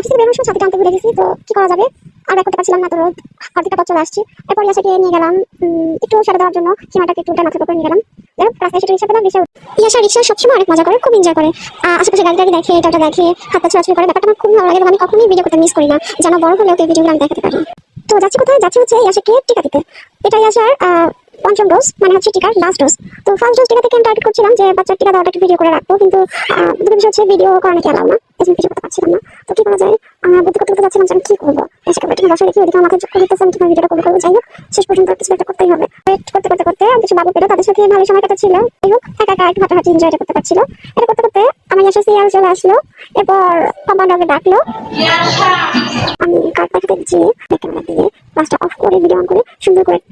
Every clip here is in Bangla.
অফিসে বেরোনোর সময় ছাতিটা আনতে ভুলে গেছি, তো কি করা যাবে? আর ব্যাক করতে পারছিলাম না, তো রোদ অর্ধেকটা পথ চলে আসছি। এরপর ইয়াসাকে নিয়ে গেলাম একটু সেরে দেওয়ার জন্য। সীমাটাকে একটু মাথার উপর নিয়ে গেলাম। রাস্তায় সেটা রিক্সা পেলাম রিক্সা ইয়াসা রিক্সা সবসময় অনেক মজা করে, খুব এনজয় করে। আশেপাশে গাড়ি টাড়ি দেখে এটা দেখে হাতটা ছোড়াছুড়ি করে। ব্যাপারটা আমার খুব ভালো লাগে আমি কখনোই ভিডিও করতে মিস করি না। যেন বড় হলেও এই ভিডিওগুলো আমি দেখাতে পারি। তো যাচ্ছি কোথায়? যাচ্ছি হচ্ছে ইয়াসাকে টিকা দিতে। এটাই আসার পঞ্চম ডোজ মানে হচ্ছে টিকার লাস্ট ডোজ তো ফার্স্ট ডোজ টিকা থেকে আমি টার্গেট করছিলাম যে বাচ্চার টিকা দেওয়াটা একটু ভিডিও করে রাখব। কিন্তু দুটো বিষয় হচ্ছে ভিডিও করা নাকি অ্যালাউ না। এই জন্য ভিডিও করতে পারছিলাম না। তো কি করা যায় বুদ্ধি করতে করতে যাচ্ছিলাম যে আমি কি করব? এসে একটু বসে রেখে ওদিকে আমাকে চক্কর দিতেছে আমি কীভাবে ভিডিওটা করব করব? যাই হোক শেষ পর্যন্ত কিছু একটা করতেই হবে। ওয়েট করতে করতে করতে কিছু বাবু পেল তাদের সাথে ভালো সময় কাটাচ্ছিল। যাই হোক একা একা একটু হাঁটাহাঁটি এনজয় করতে পারছিল। এটা করতে করতে আমার ইয়াসা সিরিয়াল চলে আসলো। এরপর কম্পাউন্ডারকে ডাকলো। আমি কার্ড পাঠাতে গিয়ে ক্যামেরা দিয়ে ক্লাসটা অফ করে ভিডিও অন করে সুন্দর করে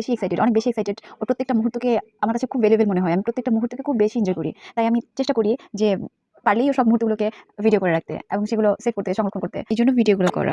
বেশি এক্সাইটেড অনেক বেশি এক্সাইটেড ও প্রত্যেকটা মুহূর্তকে আমার কাছে খুব ভ্যালুয়েবল মনে হয়। আমি প্রত্যেকটা মুহূর্তকে খুব বেশি এনজয় করি। তাই আমি চেষ্টা করি যে পারলেই সব মুহূর্তগুলোকে ভিডিও করে রাখতে এবং সেগুলো সেভ করতে, সংরক্ষণ করতে। এই জন্য ভিডিওগুলো করা।